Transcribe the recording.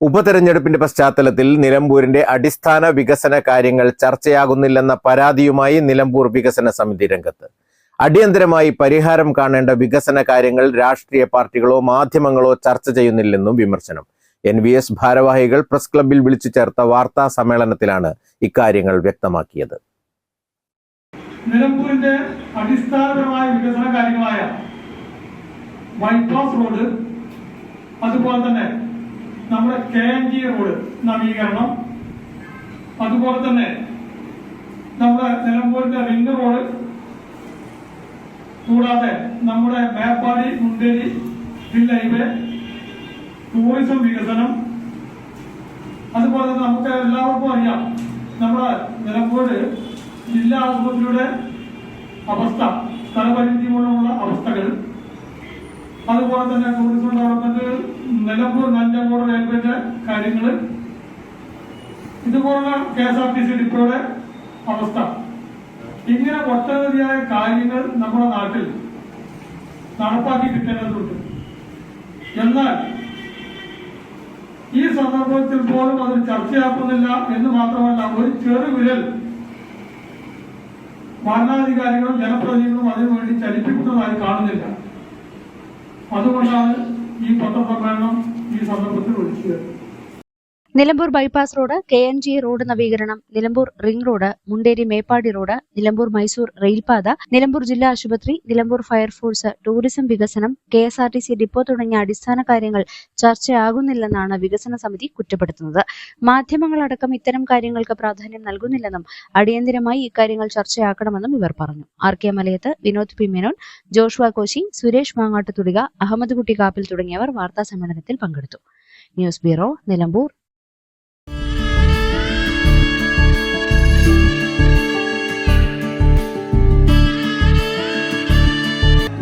ഉപതെരഞ്ഞെടുപ്പിന്റെ പശ്ചാത്തലത്തിൽ നിലമ്പൂരിന്റെ അടിസ്ഥാന വികസന കാര്യങ്ങൾ ചർച്ചയാകുന്നില്ലെന്ന പരാതിയുമായി നിലമ്പൂർ വികസന സമിതി രംഗത്ത്. അടിയന്തരമായി പരിഹാരം കാണേണ്ട വികസന കാര്യങ്ങൾ രാഷ്ട്രീയ പാർട്ടികളോ മാധ്യമങ്ങളോ ചർച്ച ചെയ്യുന്നില്ലെന്നും വിമർശനം. എൻ വി എസ് ഭാരവാഹികൾ പ്രസ് ക്ലബിൽ വിളിച്ചു ചേർത്ത വാർത്താ സമ്മേളനത്തിലാണ് ഇക്കാര്യങ്ങൾ വ്യക്തമാക്കിയത്. നിലമ്പൂരിന്റെ അടിസ്ഥാനപരമായ വികസന കാര്യങ്ങളായ ബൈപ്പാസ് റോഡ് അതുപോലെ തന്നെ നമ്മുടെ കെ എൻ ജി റോഡ് നവീകരണം. അതുപോലെ തന്നെ നമ്മുടെ നിലമ്പൂരിന്റെ റിംഗ് റോഡ്. കൂടാതെ നമ്മുടെ Meppadi Munderi hill highway tourism വികസനം. അതുപോലെ തന്നെ നമുക്ക് എല്ലാവർക്കും അറിയാം നമ്മുടെ നിലമ്പൂര് ജില്ലാ ആശുപത്രിയുടെ അവസ്ഥ സ്ഥലപരിമിതി മൂലമുള്ള അവസ്ഥകൾ. അതുപോലെ തന്നെ ടൂറിസം ഡെവലപ്മെന്റ് നിലമ്പൂർ നഞ്ചങ്കോട് റെയിൽവേന്റെ കാര്യങ്ങൾ ഇതുപോലുള്ള K S R T C ഡിപ്പോയുടെ അവസ്ഥ. ഇങ്ങനെ ഒട്ടനവധിയായ കാര്യങ്ങൾ നമ്മുടെ നാട്ടിൽ നടപ്പാക്കി കിട്ടേണ്ടതുണ്ട്. എന്നാൽ ഈ സന്ദർഭത്തിൽ പോലും അത് ചർച്ചയാക്കുന്നില്ല എന്ന് മാത്രമല്ല ഒരു ചെറുവിരൽ ഭരണാധികാരികളും ജനപ്രതിനിധികളും അതിനുവേണ്ടി ചലിപ്പിക്കുന്നതായി കാണുന്നില്ല. അതുകൊണ്ടാണ് ഈ പത്രസമ്മേളനം ഈ സന്ദർഭത്തിൽ വിളിച്ചത് Nilambur bypass road K N G road നവീകരണം Nilambur ring road Munderi Meppadi road Nilambur Mysore റെയിൽപാത Nilambur ജില്ലാ ആശുപത്രി നിലമ്പൂർ ഫയർഫോഴ്സ് ടൂറിസം വികസനം K S R T C depot തുടങ്ങിയ അടിസ്ഥാന കാര്യങ്ങൾ ചർച്ചയാകുന്നില്ലെന്നാണ് വികസന സമിതി കുറ്റപ്പെടുത്തുന്നത്. മാധ്യമങ്ങളടക്കം ഇത്തരം കാര്യങ്ങൾക്ക് പ്രാധാന്യം നൽകുന്നില്ലെന്നും അടിയന്തിരമായി ഇക്കാര്യങ്ങൾ ചർച്ചയാക്കണമെന്നും ഇവർ പറഞ്ഞു. R K Malayath Vinod P Menon Joshua Koshy Suresh Mangattu തുടിക Ahammed Kutty Kappil തുടങ്ങിയവർ വാർത്താ സമ്മേളനത്തിൽ പങ്കെടുത്തു. News bureau Nilambur.